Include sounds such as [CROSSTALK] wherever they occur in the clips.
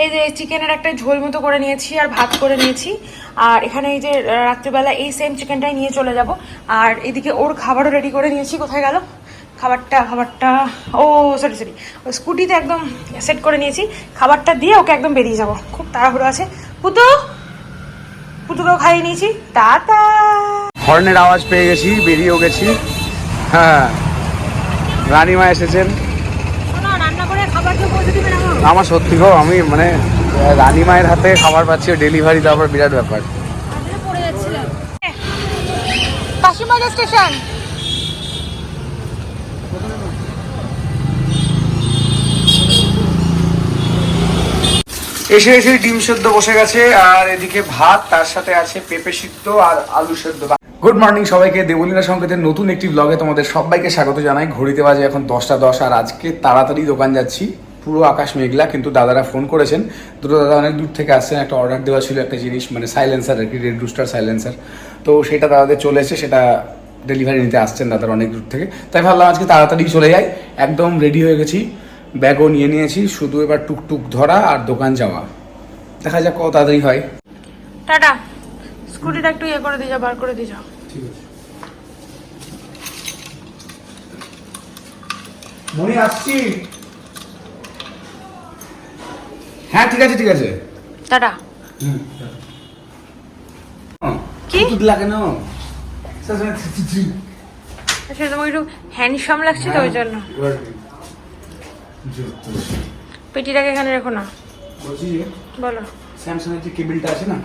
এই যে চিকেনের একটা ঝোল মতো করে নিয়েছি আর ভাত করে নিয়েছি। আর এখানে এই যে রাত্রিবেলা এই সেম চিকেনটাই নিয়ে চলে যাব। আর এদিকে ওর খাবারও রেডি করে নিয়েছি। কোথায় গেল? খাবারটা খাবারটা, ও সরি সরি স্কুটিতে একদম সেট করে নিয়েছি। খাবারটা দিয়ে ওকে একদম বেরিয়ে যাব। খুব তাড়াহুড়ো আছে। পুতু, পুতুকেও খাইয়ে নিয়েছি। টাটা! হর্নের আওয়াজ পেয়ে গেছি, বেরিয়েও গেছি। হ্যাঁ রানিমা এসেছেন শোনো রান্না করে খাবার দিয়ে পৌঁছে দিবেন আমার সত্যি গো আমি মানে রানী মায়ের হাতে খাবার পাচ্ছি ডেলিভারি দেওয়ার বিরাট ব্যাপার। স্টেশন। এসে এসে ডিম সেদ্ধ বসে গেছে আর এদিকে ভাত তার সাথে আছে পেঁপে সিদ্ধ আর আলু সেদ্ধ। গুড মর্নিং সবাইকে দেবলীনা সংকেতের নতুন একটি ব্লগে তোমাদের সবাইকে স্বাগত জানাই। ঘড়িতে বাজে এখন দশটা দশ আর আজকে তাড়াতাড়ি দোকান যাচ্ছি। পুরো আকাশ মেঘলা কিন্তু দাদারা ফোন করেছেন। দুটো দাদা অনেক দূর থেকে আসছেন একটা অর্ডার দেওয়া ছিল একটা জিনিস মানে সাইলেন্সার আর কি রেড রুস্টার সাইলেন্সার তো সেটা দাদাদের চলে এসে সেটা ডেলিভারি নিতে আসছেন দাদারা অনেক দূর থেকে। তাই ভাবলাম আজকে তাড়াতাড়ি চলে যাই একদম রেডি হয়ে গেছি ব্যাগও নিয়ে নিয়েছি শুধু এবার টুকটুক ধরা আর দোকান যাওয়া। দেখা যাক কত তাড়াতাড়ি হয়। টাটা। স্কুটিটা একটু ইয়ে করে দিয়ে যাও বার করে দিয়ে যাও। ঠিক আছে। মনে আসছি। হ্যাঁ ঠিক আছে ঠিক আছে। টাটা। কি? দুধ লাগে না। সে তোমাকে একটু হ্যান্ডসাম লাগছে তো ওই জন্য। পেটিটাকে এখানে রেখো না। বলো। স্যামসাং এর যে কেবিলটা আছে না?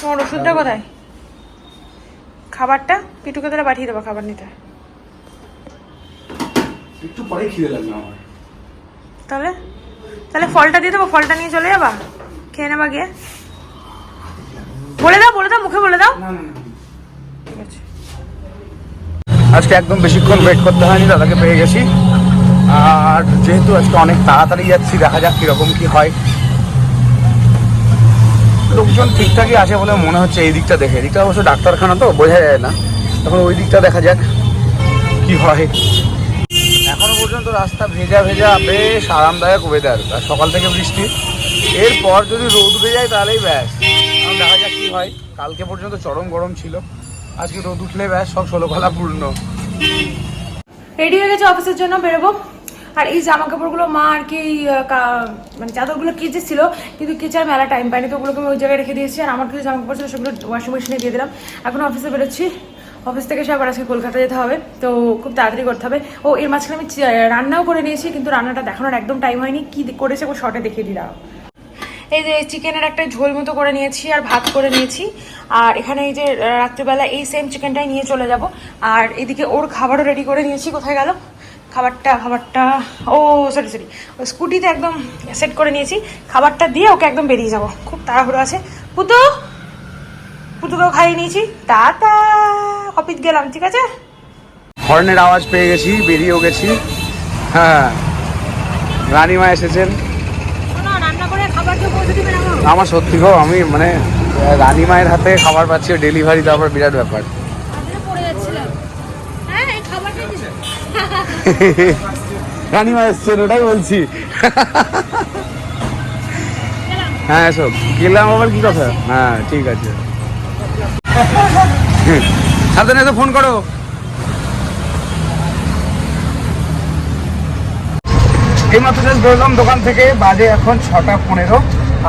তোমার ওষুধটা কোথায়? খাবারটা? পিটুকে তাহলে পাঠিয়ে দেবো খাবার নিতে। একটু পরেই খিদে লাগবে আমার। তাহলে? তাহলে ফলটা দিয়ে দেবো ফলটা নিয়ে চলে যাবা? খেয়ে নেবা গিয়ে? বলে দাও বলে দাও মুখে বলে দাও। আজকে একদম বেশিক্ষণ ওয়েট করতে হয়নি দাদাকে পেয়ে গেছি। আর যেহেতু আজকে অনেক তাড়াতাড়ি যাচ্ছি দেখা যাক কীরকম কি হয়। লোকজন ঠিকঠাকই আছে বলে মনে হচ্ছে এই দিকটা দেখে। এদিকটা অবশ্য ডাক্তারখানা তো বোঝা যায় না। তখন ওই দিকটা দেখা যাক কি হয়। পর্যন্ত রাস্তা ভেজা ভেজা, বেশ আরামদায়ক ওয়েদার আর সকাল থেকে বৃষ্টি। এরপর যদি রোদ উঠে যায় তাহলেই ব্যাস। এখন দেখা যাক কি হয়। কালকে পর্যন্ত চরম গরম ছিল। আজকে রোদ উঠলে ব্যাস, সব ষোলোকলা পূর্ণ। রেডি হয়ে গেছে অফিসের জন্য, বেরোবো। আর এই জামা কাপড়গুলো মা আর কি মানে চাদরগুলো কেচেছিল কিন্তু কেচার মেলা টাইম পাইনি, তো ওগুলোকে আমি ওই জায়গায় রেখে দিয়েছি। আর আমার কিছু জামা কাপড় ছিল, সেগুলো ওয়াশিং মেশিনে দিয়ে দিলাম। এখন অফিসে বেরোচ্ছি। অফিস থেকে সে আবার আজকে কলকাতা যেতে হবে, তো খুব তাড়াতাড়ি করতে হবে। ও, এর মাঝখানে আমি রান্নাও করে নিয়েছি, কিন্তু রান্নাটা দেখানোর একদম টাইম হয়নি। কি করেছে ও শর্টে দেখিয়ে দিলাম। এই যে চিকেনের একটা ঝোল মতো করে নিয়েছি আর ভাত করে নিয়েছি। আর এখানে এই যে রাত্রিবেলা এই সেম চিকেনটাই নিয়ে চলে যাব। আর এদিকে ওর খাবারও রেডি করে নিয়েছি, কোথায় গেল? খাবারটা খাবারটা, ও সরি সরি স্কুটিতে একদম সেট করে নিয়েছি। খাবারটা দিয়ে ওকে একদম বেরিয়ে যাব। খুব তাড়াহুড়ো আছে। পুতু, পুতুকেও খাইয়ে নিয়েছি। টাটা অফিস গেলাম ঠিক আছে? হর্নের আওয়াজ পেয়ে গেছি বেরিয়েও গেছি। হ্যাঁ রানিমা এসেছেন। আমার সত্যি গো আমি মানে রানিমায়ের হাতে খাবার পাচ্ছি ডেলিভারি দেওয়ার বিরাট ব্যাপার। হ্যাঁ [LAUGHS] রানিমা এসছেন ওটাই বলছি। হ্যাঁ এসব গেলাম আবার কি কথা? হ্যাঁ ঠিক আছে। [LAUGHS] সাবধানে এসে ফোন করো। এইমাত্র জাস্ট বেরোলাম দোকান থেকে, বাজে এখন ছটা পনেরো।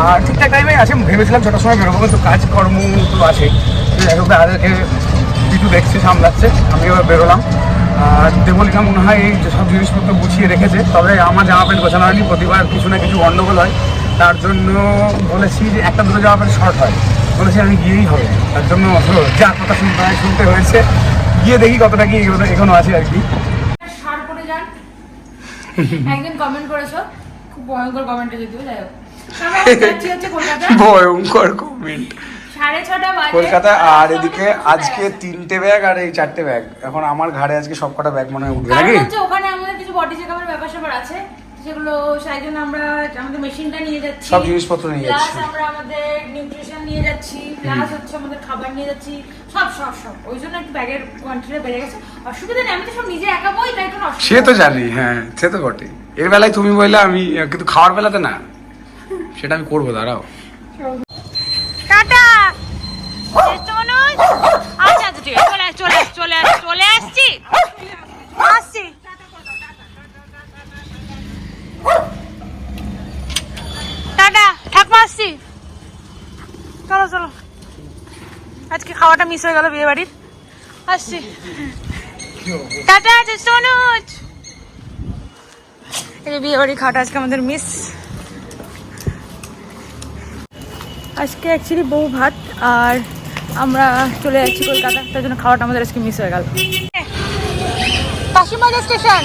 আর ঠিকঠাক টাইমে আছে, ভেবেছিলাম ছটার সময় বেরোবো, কিন্তু কাজকর্মগুলো আছে। কিছু দেখছে, সামলাচ্ছে। আমি এবার বেরোলাম। আর দেবলিকা মনে হয় এই যেসব জিনিসপত্র গুছিয়ে রেখেছে। তবে আমার জামা প্যান্ট গোছানো হয়নি, প্রতিবার কিছু না কিছু গন্ডগোল হয়। তার জন্য বলেছি যে একটা দুটো জামা প্যান্ট শর্ট হয়। বলেছি আমি গিয়েই হবে। তার জন্য যা কথা শুনতে হয় শুনতে হয়েছে। গিয়ে দেখি কতটা কি এগোনো আছে আর কি। সার করে যান। একদিন কমেন্ট করেছ। খুব ভয়ঙ্কর কমেন্টে যদিও যাই হোক। কমেন্ট কলকাতা আর এদিকে আজকে তিনটে ব্যাগ আর এই চারটে ব্যাগ এখন আমার ঘাড়ে আজকে সব কটা ব্যাগ মনে হয় উঠবে নাকি? ওখানে আমাদের কিছু বডি চেকআপের ব্যাপার স্যাপার আছে। সেগুলো সেই জন্য আমরা আমাদের মেশিনটা নিয়ে যাচ্ছি। সব জিনিসপত্র নিয়ে প্লাস যাচ্ছি। আমরা আমাদের নিউট্রিশন নিয়ে যাচ্ছি। প্লাস হচ্ছে আমাদের খাবার নিয়ে যাচ্ছি। সব সব সব। ওই জন্য একটু ব্যাগের কোয়ান্টিটিটা বেড়ে গেছে। অসুবিধা নেই আমি তো সব নিজে একা বই তাই কোনো সে তো জানি হ্যাঁ সে তো বটে এর বেলায় তুমি বললে আমি কিন্তু খাওয়ার বেলাতে না। সেটা আমি করব দাঁড়াও। টাটা। আচ্ছা আচ্ছা ঠিক আছে চলে আস চলে আস চলে আস চলে আসছি। আসছি। টাটা ঠাকুমা আসছি। চলো চলো। আজকে খাওয়াটা মিস হয়ে গেল বিয়ে বাড়ির আসছি। টাটা আছে তনুজ এই বিয়ে বাড়ির খাওয়াটা আজকে আমাদের মিস আজকে অ্যাকচুয়ালি বউ ভাত, আর আমরা চলে যাচ্ছি কলকাতা। তার জন্য খাওয়াটা আমাদের আজকে মিস হয়ে গেল। কাশিমাজা স্টেশন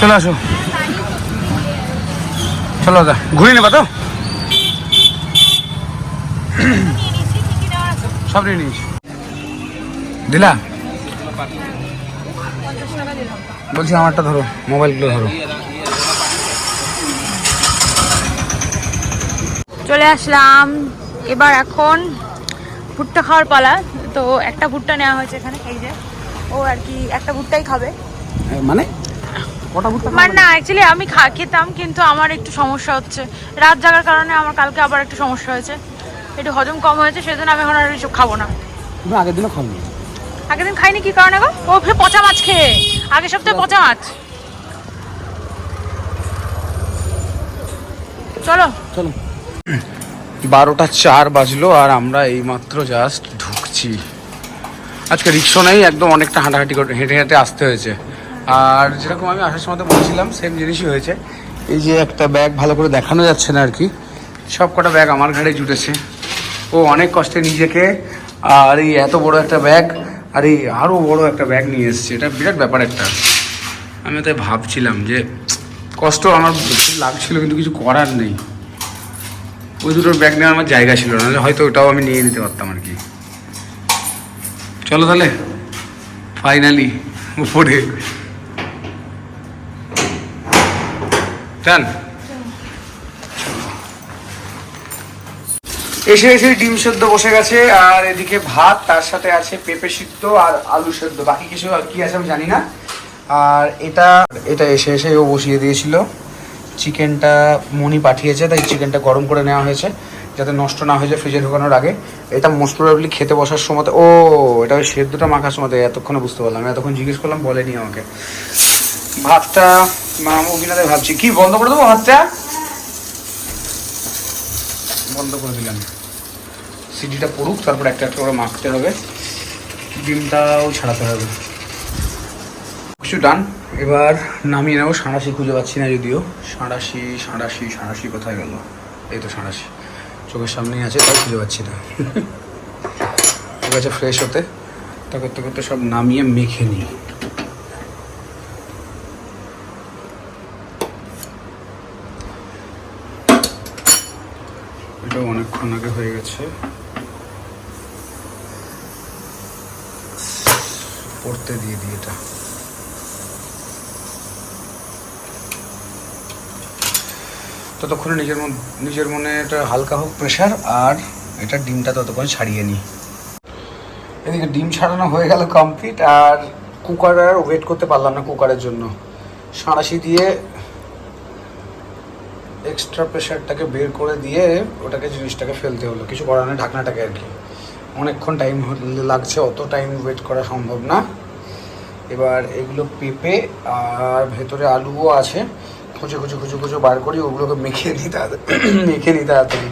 চলো আসো। চলো দা ঘুরে নেবা তো? সব নিয়ে নিয়েছি। দিলা? বলছি আমারটা ধরো মোবাইলগুলো ধরো। চলে আসলাম। এবার এখন ভুট্টা খাওয়ার পালা। তো একটা ভুট্টা নেওয়া হয়েছে এখানে এই যে। ও আর কি একটা ভুট্টাই খাবে। মানে? মানে না অ্যাকচুয়ালি আমি খা খেতাম কিন্তু আমার একটু সমস্যা হচ্ছে। রাত জাগার কারণে আমার কালকে আবার একটু সমস্যা হয়েছে। একটু হজম কম হয়েছে সেজন্য আমি এখন আর এসব খাব না। তুমি আগের দিনও খাওনি? আগের দিন খাইনি কি কারণে গো? ও ফের পচা মাছ খেয়ে। আগের সপ্তাহে পচা মাছ। চলো। চলো। বারোটা চার বাজলো আর আমরা এইমাত্র জাস্ট ঢুকছি। আজকে রিক্সা নেই একদম অনেকটা হাঁটাহাঁটি করে হেঁটে হেঁটে আসতে হয়েছে। আর যেরকম আমি আসার সময় বলছিলাম সেম জিনিসই হয়েছে। এই যে একটা ব্যাগ ভালো করে দেখানো যাচ্ছে না আর কি। সব কটা ব্যাগ আমার ঘাড়ে জুটেছে। ও অনেক কষ্টে নিজেকে আর এই এত বড় একটা ব্যাগ আর এই আরও বড় একটা ব্যাগ নিয়ে এসেছে। এটা বিরাট ব্যাপার একটা। আমি তাই ভাবছিলাম যে, কষ্ট আমার লাগছিল, কিন্তু কিছু করার নেই। ওই দুটোর ব্যাগ নেওয়ার আমার জায়গা ছিল না হয়তো ওটাও আমি নিয়ে নিতে পারতাম আর কি। চলো তাহলে ফাইনালি উপরে। চান এসে এসে ডিম সেদ্ধ বসে গেছে, আর এদিকে ভাত, তার সাথে আছে পেঁপে সিদ্ধ আর আলু সেদ্ধ। বাকি কিছু আর কি আছে আমি জানি না। আর এটা এটা এসে এসে ও বসিয়ে দিয়েছিল। চিকেনটা মনি পাঠিয়েছে, তাই চিকেনটা গরম করে নেওয়া হয়েছে, যাতে নষ্ট না হয়ে যায় ফ্রিজে ঢোকানোর আগে। এটা মোস্ট প্রবাবলি খেতে বসার সময় ও, এটা ওই সেদ্ধটা মাখার সময় এতক্ষণে বুঝতে পারলাম। এতক্ষণ জিজ্ঞেস করলাম, বলেনি আমাকে। ভাতটা মাম অভিনাতে ভাবছি। কি, বন্ধ করে দেবো ভাতটা? বন্ধ করে দিলাম। সিটিটা পড়ুক, তারপর একটা একটা করে মাখতে হবে। ডিমটাও ছাড়াতে হবে। কিছু ডান। এবার নামিয়ে নেব। সাঁড়াশি খুঁজে পাচ্ছি না যদিও। সাঁড়াশি সাঁড়াশি সাঁড়াশি কোথায় গেল? এই তো সাঁড়াশি। চোখের সামনেই আছে তাই খুঁজে পাচ্ছি না। ঠিক আছে ফ্রেশ হতে। তা করতে করতে সব নামিয়ে মেখে নিই। এটাও অনেকক্ষণ আগে হয়ে গেছে। পড়তে দিয়ে দিই এটা। ততক্ষণে নিজের নিজের মনে এটা হালকা হোক প্রেশার আর এটা ডিমটা ততক্ষণ ছাড়িয়ে নিই। এদিকে ডিম ছাড়ানো হয়ে গেল কমপ্লিট আর কুকার আর ওয়েট করতে পারলাম না কুকারের জন্য। সাঁড়াশি দিয়ে এক্সট্রা প্রেশারটাকে বের করে দিয়ে ওটাকে জিনিসটাকে ফেলতে হলো। কিছু করার নেই, ঢাকনাটাকে আর কি। অনেকক্ষণ টাইম লাগছে, অত টাইম ওয়েট করা সম্ভব না। এবার এগুলো পেঁপে আর ভেতরে আলুও আছে। খুঁজে খুঁজে খুঁজে খুঁজে বার করি, ওগুলোকে মেখে নিই তাড়াতাড়ি [COUGHS] মেখে নিই তাড়াতাড়ি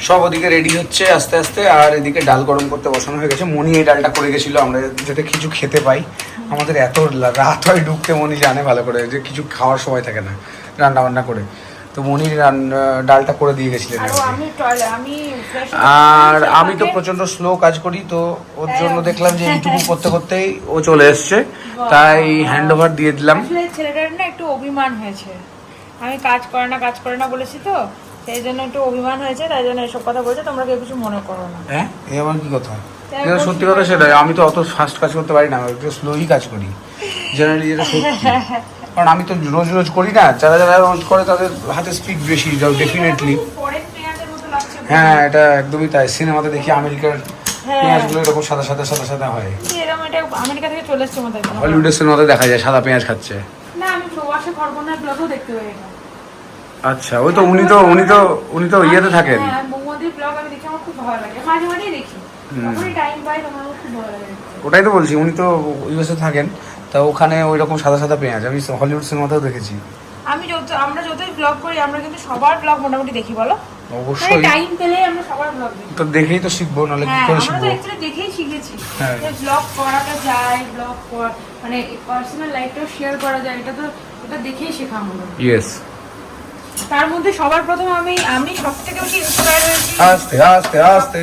সব ওদিকে রেডি হচ্ছে আস্তে আস্তে, আর এদিকে ডাল গরম করতে বসানো হয়ে গেছে। মনি এই ডালটা করে গেছিল, আমরা যাতে কিছু খেতে পাই। আমাদের এত রাত হয়, ঢুকতে মনি জানে ভালো করে যে কিছু খাওয়ার সময় থাকে না। রান্না বান্না করে। তো মনির রান্না- ডালটা করে দিয়ে গেছিলেন আর আমি তো প্রচণ্ড স্লো কাজ করি তো ওর জন্য দেখলাম যে [LAUGHS] এইটুকু করতে করতেই ও চলে এসছে। তাই হ্যান্ড ওভার দিয়ে দিলাম। ছেলেটার না একটু অভিমান হয়েছে। আমি কাজ করে না কাজ করে না বলেছি তো সেই জন্য একটু অভিমান হয়েছে তাই জন্য এসব কথা বলছে তোমরা কেউ কিছু মনে করো না। হ্যাঁ? এ আবার কি কথা? সত্যি কথা সেটাই আমি তো অত ফাস্ট কাজ করতে পারি না আমি একটু স্লোই কাজ করি। জেনারেলি যেটা সত্যি। [LAUGHS] কারণ আমি তো রোজ রোজ করি না যারা যারা রোজ করে তাদের হাতে স্পিড বেশি ডেফিনেটলি হ্যাঁ এটা একদমই তাই। সিনেমাতে দেখি আমেরিকার হ্যাঁ। পেঁয়াজগুলো এরকম সাদা সাদা সাদা সাদা হয়। আমেরিকা থেকে চলে এসছে হলিউডের সিনেমাতে দেখা যায় সাদা পেঁয়াজ খাচ্ছে। না আমি প্রবাসে খরবনার ব্লগও দেখতে পাই আচ্ছা ওই তো উনি তো উনি তো উনি তো ইয়েতে থাকেন। হ্যাঁ বৌমাদির ব্লগ আমি দেখি আমার খুব ভালো লাগে। মাঝে মাঝেই দেখি। ওটাই তো বলছি উনি তো ইউএসএ থাকেন তা ওখানে ওই রকম সাদা সাদা পেঁয়াজ আমি হলিউড সিনেমাতেও দেখেছি। আমি যত আমরা যতই ব্লগ করি আমরা কিন্তু সবার ব্লগ মোটামুটি দেখি বলো? মানে অবশ্যই টাইম পেলেই আমরা সবার ব্লগ দেখি। তো দেখেই তো শিখব নাহলে কি হ্যাঁ করে আমরা তো শিখব দেখেই শিখেছি। হ্যাঁ। যে ব্লগ করাটা যায় ব্লগ মানে পার্সোনাল লাইফটাও শেয়ার করা যায় এটা তো এটা দেখেই শেখা হলো ইয়েস তার মধ্যে সবার প্রথম আমি আমি সব থেকে বেশি ইন্সপায়ার হয়েছি আস্তে আস্তে আস্তে।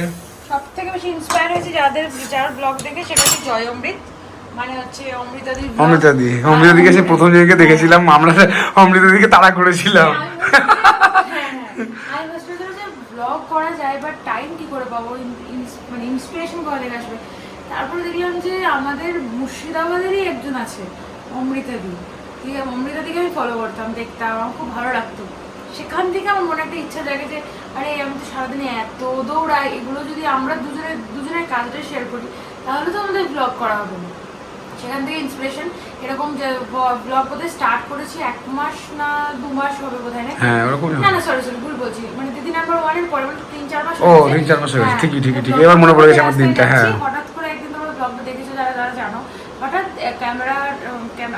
সব থেকে বেশি ইন্সপায়ার হয়েছি যাদের যার ব্লগ দেখে সেটা হচ্ছে জয় অমৃত। মানে হচ্ছে অমৃতাদির vlog। অমৃতা দি হ্যাঁ, অমৃতা দিকে সে প্রথম দেখেছিলাম আমরা অমৃতা দিকে তাড়া করেছিলাম। আমি ভাবছিলাম [LAUGHS] যে ব্লগ করা যায় বাট টাইম কি করে পাবো? মানে ইন্সপিরেশন থেকে আসবে? তারপরে দেখলাম যে আমাদের মুর্শিদাবাদেরই একজন আছে অমৃতা দি ঠিক আছে অমৃতা আমি ফলো করতাম দেখতাম আমার খুব ভালো লাগতো। সেখান থেকে আমার মনে একটা ইচ্ছা জাগে যে আরে আমি তো সারাদিনে এত দৌড়াই এগুলো যদি আমরা দুজনে দুজনের কাজটা শেয়ার করি তাহলে তো আমাদের ব্লগ করা হবে না সেখান থেকে ইন্সপিরেশন এরকম যে ব্লগ বোধহয় স্টার্ট করেছি এক মাস না দু মাস হবে বোধহয় না হ্যাঁ না না সরি সরি ভুল বলছি মানে দিদি নাম্বার ওয়ানের পরে মানে তিন চার মাস ও, তিন চার মাস হয়ে গেছে। হ্যাঁ, ঠিকই, ঠিকই, ঠিকই। এবার মনে পড়ে গেছে আমার দিনটা, হ্যাঁ। হঠাৎ করে একদিন তোমরা ব্লগটা দেখেছ যারা যারা জানো হঠাৎ ক্যামেরা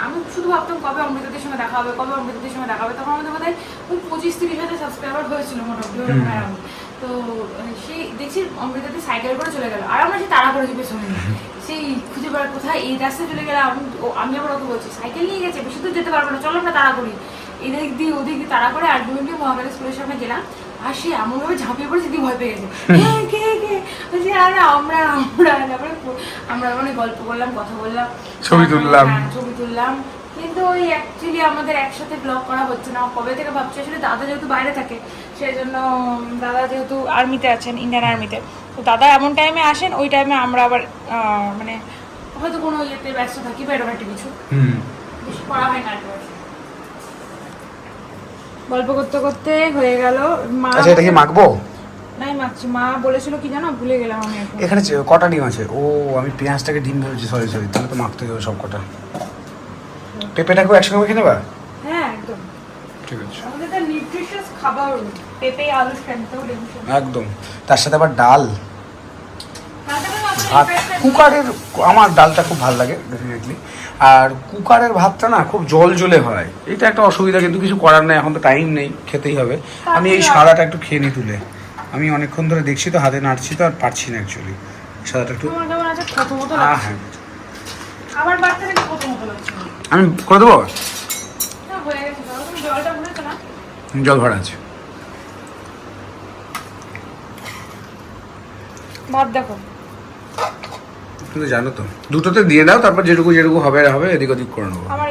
আমি শুধু ভাবতাম কবে অমৃতদের সঙ্গে দেখা হবে কবে অমৃতদের সঙ্গে দেখা হবে। তখন আমাদের বোধ হয় পঁচিশ তিরিশ হাজার সাবস্ক্রাইবার হয়েছিল মোটামুটি ওরকম তো সেই দেখছি অমৃতাদি সাইকেল করে চলে গেল। আর আমরা সেই তাড়া করেছি পেছনে সেই খুঁজে বেড়া কোথায়? এই রাস্তায় চলে গেলাম আমি আবার ওকে বলছি সাইকেল নিয়ে গেছে বেশি তো যেতে পারব না চলো আমরা তাড়া করি এদিক দিয়ে ওদিক দিয়ে তাড়া করে আলটিমেটলি মহাকালী স্কুলের সামনে গেলাম। আর সে এমনভাবে ঝাঁপিয়ে পড়েছে দিয়ে ভয় পেয়ে গেছে। [LAUGHS] "হ্যাঁ, কে কে? বলছি আরে আমরা আমরা। তারপরে আমরা মানে গল্প করলাম কথা বললাম। ছবি তুললাম। হ্যাঁ, ছবি তুললাম। কিন্তু ওই অ্যাকচুয়ালি আমাদের একসাথে ব্লগ করা হচ্ছে না। কবে থেকে ভাবছি আসলে দাদা যেহেতু বাইরে থাকে সেই জন্য দাদা যেহেতু আর্মিতে আছেন ইন্ডিয়ান আর্মিতে তো দাদা এমন টাইমে আসেন ওই টাইমে আমরা আবার আহ, মানে হয়তো কোনো ইয়েতে ব্যস্ত থাকি বা এরকম একটা কিছু। হুম। বেশি করা হয় না গল্প করতে করতে হয়ে গেল। মা আচ্ছা এটা কি মাখবো? মাখছি মা বলেছিল কি জানো? ভুলে গেলাম আমি এখন। এখানে কটা ডিম আছে? ও আমি পেঁয়াজটাকে ডিম ভেবেছি সরি সরি তাহলে তো মাখতে হবে সব কটা। পেঁপেটাকেও একসঙ্গে মেখে নেবা? হ্যাঁ একদম। ঠিক আছে। আমাদের একটা নিউট্রিশিয়াস খাবার পেঁপে আলু সেদ্ধ লেবু সেদ্ধ। একদম। তার সাথে আবার ডাল। ভাত। কুকারের আমার ডালটা খুব ভালো লাগে ডেফিনেটলি আর কুকারের ভাতটা না খুব জল জলে হয়। এটা একটা অসুবিধা কিন্তু কিছু করার নেই এখন তো টাইম নেই খেতেই হবে। আমি এই সাদাটা একটু খেয়ে নিই তুলে। আমি অনেকক্ষণ ধরে দেখছি তো হাতে নাড়ছি তো আর পারছি না অ্যাকচুয়ালি সাদাটা একটু হ্যাঁ। লাগছে। আমি করে দেবো? হয়ে জল ভরা আছে। ভাত দেখো। তুমি জানো তো। দুটোতে দিয়ে দাও তারপর যেটুকু যেটুকু হবে আর হবে এদিক ওদিক করে নেব। আমার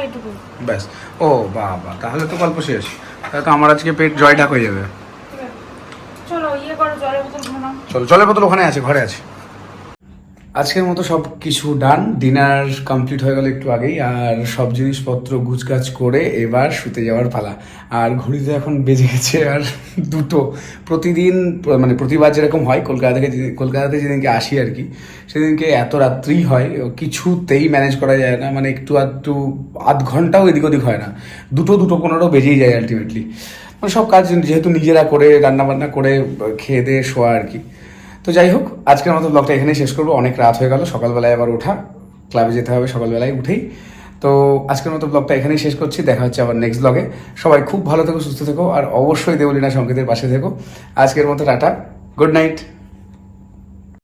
ব্যাস। ও বাবা তাহলে তো গল্প শেষ। তাহলে তো আমার আজকে পেট জয় ঢাক হয়ে যাবে ঠিক আছে চলো ইয়ে করো জলের বোতল ঘুমাও চলো, জলের বোতল ওখানে আছে, ঘরে আছে। আজকের মতো সব কিছু ডান। ডিনার কমপ্লিট হয়ে গেল একটু আগেই, আর সব জিনিসপত্র গুছগাছ করে এবার শুতে যাওয়ার পালা। আর ঘড়িতে এখন বেজে গেছে, আর দুটো। প্রতিদিন মানে প্রতিবার যেরকম হয়, কলকাতা থেকে কলকাতাতে যেদিনকে আসি আর কি, সেদিনকে এত রাত্রি হয়, কিছুতেই ম্যানেজ করা যায় না। মানে একটু আধটু, আধ ঘন্টাও এদিক ওদিক হয় না। দুটো দুটো পনেরো বেজেই যায় আলটিমেটলি মানে সব কাজ যেহেতু নিজেরা করে রান্না বান্না করে, খেয়ে দিয়ে শোয়া আর কি। তো যাই হোক, আজকের মতো ব্লগটা এখানেই শেষ করব। অনেক রাত হয়ে গেল, সকালবেলায় আবার ওঠা। ক্লাবে যেতে হবে সকালবেলায় উঠেই। তো আজকের মতো ব্লগটা এখানেই শেষ করছি। দেখা হচ্ছে আবার নেক্সট ব্লগে সবাই খুব ভালো থেকো, সুস্থ থেকো, আর অবশ্যই দেবলীনা সংকেতের পাশে থেকো। আজকের মতো টাটা। Good night